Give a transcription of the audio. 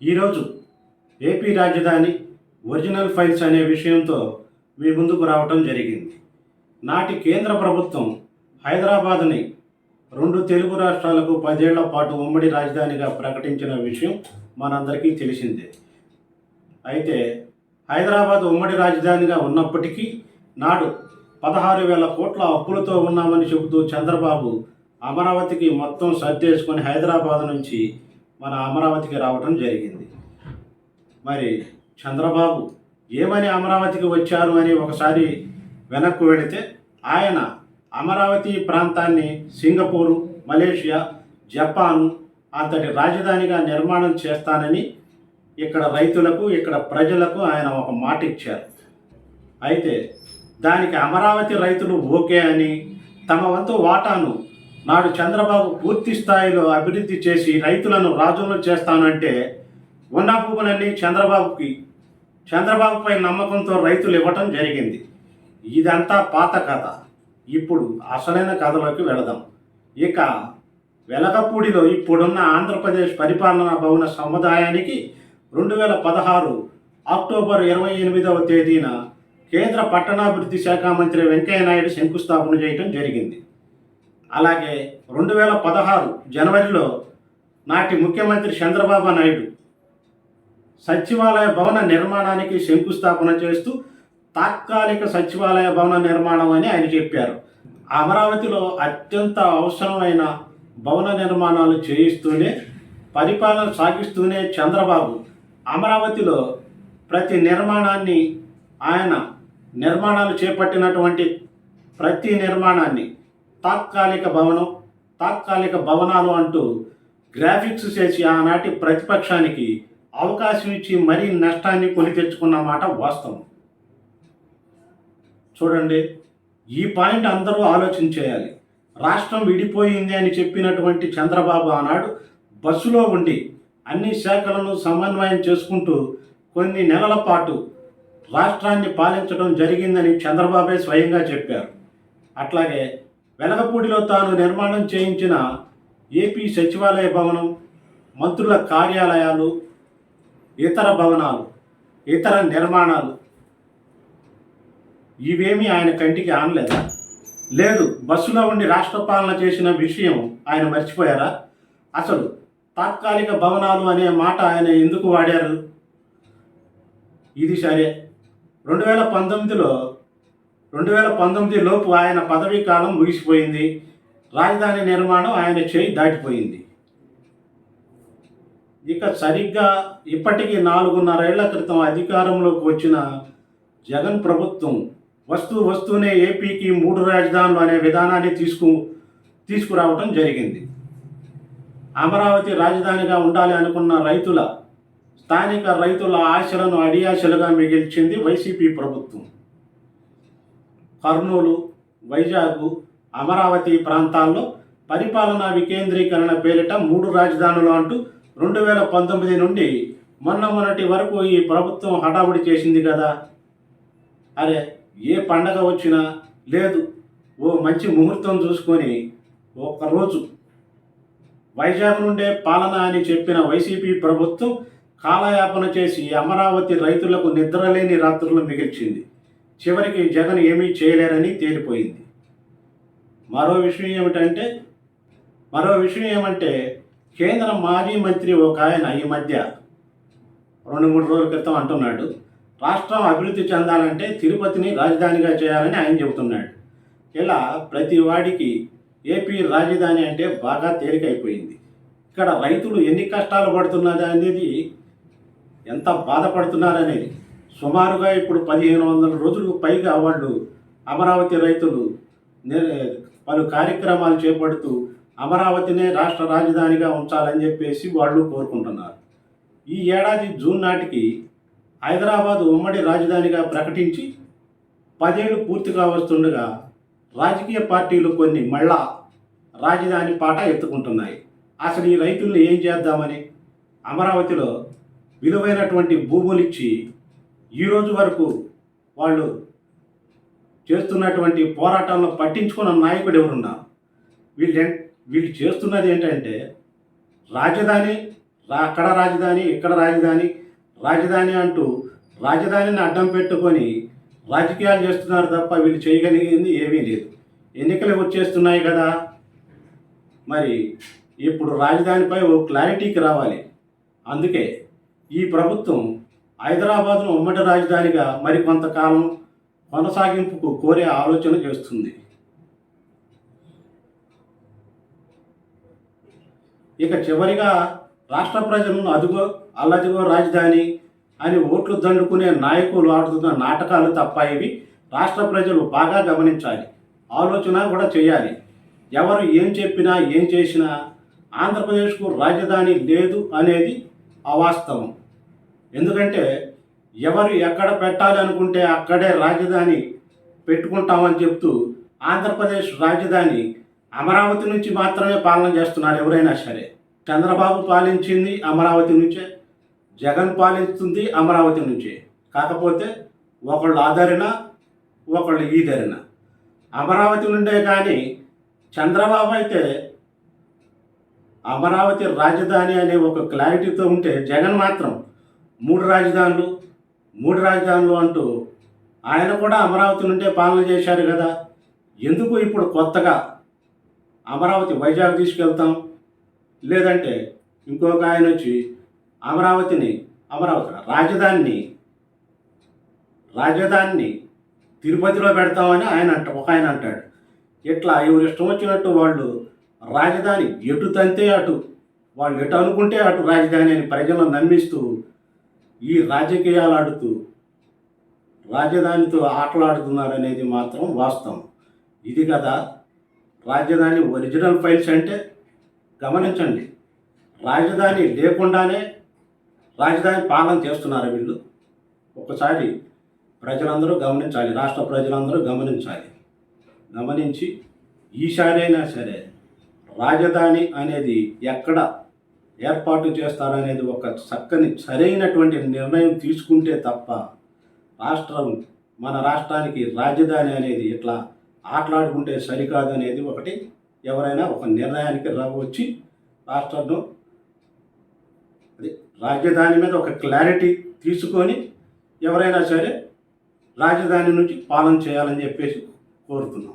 ఈరోజు ఏపీ రాజధాని original files అనే విషయంతో మీ ముందుకు రావటం జరిగింది. నాటి కేంద్ర ప్రభుత్వం హైదరాబాద్ని రెండు తెలుగు రాష్ట్రాలకు పదేళ్ళ పాటు ఉమ్మడి రాజధానిగా ప్రకటించిన విషయం మనందరికీ తెలిసిందే. అయితే హైదరాబాద్ ఉమ్మడి రాజధానిగా ఉన్నప్పటికీ నాడు పదహారు వేల కోట్ల అప్పులతో ఉన్నామని చెబుతూ చంద్రబాబు అమరావతికి మొత్తం సర్దేసుకొని హైదరాబాద్ నుంచి మన అమరావతికి రావటం జరిగింది. మరి చంద్రబాబు ఏమని అమరావతికి వచ్చారు అని ఒకసారి వెనక్కు వెళితే ఆయన అమరావతి ప్రాంతాన్ని సింగపూరు మలేషియా జపాన్ అంతటి రాజధానిగా నిర్మాణం చేస్తానని ఇక్కడ రైతులకు ఇక్కడ ప్రజలకు ఆయన ఒక మాట ఇచ్చారు. అయితే దానికి అమరావతి రైతులు ఓకే అని తమ వంతు వాటాను నాడు చంద్రబాబు పూర్తి స్థాయిలో అభివృద్ధి చేసి రైతులను రాజులను చేస్తానంటే ఉన్న భూములన్నీ చంద్రబాబుకి చంద్రబాబుపై నమ్మకంతో రైతులు ఇవ్వటం జరిగింది. ఇదంతా పాత కథ. ఇప్పుడు అసలైన కథలోకి వెళదాం. ఇక వెలగపూడిలో ఇప్పుడున్న ఆంధ్రప్రదేశ్ పరిపాలనా భవన సముదాయానికి రెండు వేల పదహారు అక్టోబర్ ఇరవై ఎనిమిదవ తేదీన కేంద్ర పట్టణాభివృద్ధి శాఖ మంత్రి వెంకయ్యనాయుడు శంకుస్థాపన చేయడం జరిగింది. అలాగే రెండు వేల పదహారు జనవరిలో నాటి ముఖ్యమంత్రి చంద్రబాబు నాయుడు సచివాలయ భవన నిర్మాణానికి శంకుస్థాపన చేస్తూ తాత్కాలిక సచివాలయ భవన నిర్మాణం అని ఆయన చెప్పారు. అమరావతిలో అత్యంత అవసరమైన భవన నిర్మాణాలు చేయిస్తూనే పరిపాలన సాగిస్తూనే చంద్రబాబు అమరావతిలో ప్రతి నిర్మాణాన్ని ఆయన నిర్మాణాలు చేపట్టినటువంటి ప్రతి నిర్మాణాన్ని తాత్కాలిక భవనం తాత్కాలిక భవనాలు అంటూ గ్రాఫిక్స్ చేసి ఆనాటి ప్రతిపక్షానికి అవకాశం ఇచ్చి మరీ నష్టాన్ని కొని తెచ్చుకున్న మాట వాస్తవం. చూడండి ఈ పాయింట్ అందరూ ఆలోచించేయాలి రాష్ట్రం విడిపోయింది అని చెప్పినటువంటి చంద్రబాబు ఆనాడు బస్సులో ఉండి అన్ని శాఖలను సమన్వయం చేసుకుంటూ కొన్ని నెలల పాటు రాష్ట్రాన్ని పాలించడం జరిగిందని చంద్రబాబే స్వయంగా చెప్పారు. అట్లాగే వెలగపూడిలో తాను నిర్మాణం చేయించిన ఏపీ సచివాలయ భవనం మంత్రుల కార్యాలయాలు ఇతర భవనాలు ఇతర నిర్మాణాలు. ఇవేమీ ఆయన కంటికి ఆనలేదా? లేదు బస్సులో ఉండి రాష్ట్ర పాలన చేసిన విషయం ఆయన మర్చిపోయారా? అసలు తాత్కాలిక భవనాలు అనే మాట ఆయన ఎందుకు వాడారు? ఇది సరే. రెండు వేల పంతొమ్మిదిలో రెండు వేల పంతొమ్మిది లోపు ఆయన పదవీ కాలం ముగిసిపోయింది. రాజధాని నిర్మాణం ఆయన చేయి దాటిపోయింది. ఇక సరిగ్గా ఇప్పటికీ నాలుగున్నరేళ్ళ క్రితం అధికారంలోకి వచ్చిన జగన్ ప్రభుత్వం వస్తూ వస్తూనే ఏపీకి మూడు రాజధానులు అనే విధానాన్ని తీసుకు తీసుకురావడం జరిగింది. అమరావతి రాజధానిగా ఉండాలి అనుకున్న రైతుల స్థానిక రైతుల ఆశలను అడియాశలుగా మిగిల్చింది వైసీపీ ప్రభుత్వం. కర్నూలు వైజాగ్ అమరావతి ప్రాంతాల్లో పరిపాలనా వికేంద్రీకరణ పేరిట మూడు రాజధానులు అంటూ రెండు వేల పంతొమ్మిది నుండి మొన్న మొన్నటి వరకు ఈ ప్రభుత్వం హడావుడి చేసింది కదా. అరే ఏ పండగ వచ్చినా లేదు. ఓ మంచి ముహూర్తం చూసుకొని ఒక్కరోజు వైజాగ్ నుండే పాలన అని చెప్పిన వైసీపీ ప్రభుత్వం కాలయాపన చేసి అమరావతి రైతులకు నిద్రలేని రాత్రులు మిగిల్చింది. చివరికి జగన్ ఏమీ చేయలేరని తేలిపోయింది. మరో విషయం ఏమిటంటే మరో విషయం ఏమంటే కేంద్ర మాజీ మంత్రి ఒక ఆయన ఈ మధ్య రెండు మూడు రోజుల క్రితం అంటున్నాడు రాష్ట్రం అభివృద్ధి చెందాలంటే తిరుపతిని రాజధానిగా చేయాలని ఆయన చెబుతున్నాడు. ఇలా ప్రతి వాడికి ఏపీ రాజధాని అంటే బాగా తేలికైపోయింది. ఇక్కడ రైతులు ఎన్ని కష్టాలు పడుతున్నది అనేది ఎంత బాధపడుతున్నారనేది సుమారుగా ఇప్పుడు పదిహేను వందల రోజులకు పైగా వాళ్ళు అమరావతి రైతులు పలు కార్యక్రమాలు చేపడుతూ అమరావతినే రాష్ట్ర రాజధానిగా ఉంచాలని చెప్పేసి వాళ్ళు కోరుకుంటున్నారు. ఈ ఏడాది జూన్ నాటికి హైదరాబాద్ ఉమ్మడి రాజధానిగా ప్రకటించి పదేళ్ళు పూర్తిగా వస్తుండగా రాజకీయ పార్టీలు కొన్ని మళ్ళా రాజధాని పాట ఎత్తుకుంటున్నాయి. అసలు ఈ రైతుల్ని ఏం చేద్దామని అమరావతిలో విలువైనటువంటి భూములు ఇచ్చి ఈరోజు వరకు వాళ్ళు చేస్తున్నటువంటి పోరాటంలో పట్టించుకున్న నాయకుడు ఎవరున్నారు వీళ్ళు వీళ్ళు చేస్తున్నది ఏంటంటే రాజధాని రా అక్కడ రాజధాని ఇక్కడ రాజధాని రాజధాని అంటూ రాజధానిని అడ్డం పెట్టుకొని రాజకీయాలు చేస్తున్నారు తప్ప వీళ్ళు చేయగలిగింది ఏమీ లేదు. ఎన్నికలు వచ్చేస్తున్నాయి కదా. మరి ఇప్పుడు రాజధానిపై ఓ క్లారిటీకి రావాలి. అందుకే ఈ ప్రభుత్వం హైదరాబాద్ను ఉమ్మడి రాజధానిగా మరి కొంతకాలం కొనసాగింపుకు కోరే ఆలోచన చేస్తుంది. ఇక చివరిగా రాష్ట్ర ప్రజలను అదుగో అల్లదిగో రాజధాని అని ఓట్లు దండుకునే నాయకులు ఆడుతున్న నాటకాలు తప్ప ఇవి రాష్ట్ర ప్రజలు బాగా గమనించాలి. ఆలోచన కూడా చేయాలి. ఎవరు ఏం చెప్పినా ఏం చేసినా ఆంధ్రప్రదేశ్కు రాజధాని లేదు అనేది అవాస్తవం. ఎందుకంటే ఎవరు ఎక్కడ పెట్టాలి అనుకుంటే అక్కడే రాజధాని పెట్టుకుంటామని చెప్తూ ఆంధ్రప్రదేశ్ రాజధాని అమరావతి నుంచి మాత్రమే పాలన చేస్తున్నారు ఎవరైనా సరే. చంద్రబాబు పాలించింది అమరావతి నుంచే జగన్ పాలిస్తుంది అమరావతి నుంచే. కాకపోతే ఒకళ్ళు ఆదరణ ఒకళ్ళు ఈదరణ. అమరావతి నుండే కానీ చంద్రబాబు అయితే అమరావతి రాజధాని అనే ఒక క్లారిటీతో ఉంటే జగన్ మాత్రం మూడు రాజధానులు మూడు రాజధానులు అంటూ ఆయన కూడా అమరావతి నుండే పాలన చేశారు కదా. ఎందుకు ఇప్పుడు కొత్తగా అమరావతి వైజాగ్ తీసుకెళ్తాం? లేదంటే ఇంకొక ఆయన వచ్చి అమరావతిని అమరావతి రాజధానిని రాజధానిని తిరుపతిలో పెడతామని ఆయన అంట ఒక ఆయన అంటాడు. ఇట్లా ఎవరు ఇష్టం వచ్చినట్టు వాళ్ళు రాజధాని ఎటు తంతే అటు వాళ్ళు ఎటు అనుకుంటే అటు రాజధాని అని ప్రజలను నమ్మిస్తూ ఈ రాజకీయాలు ఆడుతూ రాజధానితో ఆటలాడుతున్నారు అనేది మాత్రం వాస్తవం. ఇది కదా రాజధాని ఒరిజినల్ ఫైల్స్ అంటే గమనించండి. రాజధాని లేకుండానే రాజధాని పాలన చేస్తున్నారు వీళ్ళు? ఒకసారి ప్రజలందరూ గమనించాలి రాష్ట్ర ప్రజలందరూ గమనించాలి. గమనించి ఈశానైనా సరే రాజధాని అనేది ఎక్కడ ఏర్పాటు చేస్తారనేది ఒక చక్కని సరైనటువంటి నిర్ణయం తీసుకుంటే తప్ప రాష్ట్రం మన రాష్ట్రానికి రాజధాని అనేది ఇట్లా ఆటలాడుకుంటే సరికాదు అనేది ఒకటి ఎవరైనా ఒక నిర్ణయానికి రావచ్చి రాష్ట్రంలో అది రాజధాని మీద ఒక క్లారిటీ తీసుకొని ఎవరైనా సరే రాజధాని నుంచి పాలన చేయాలని చెప్పేసి కోరుతున్నాం.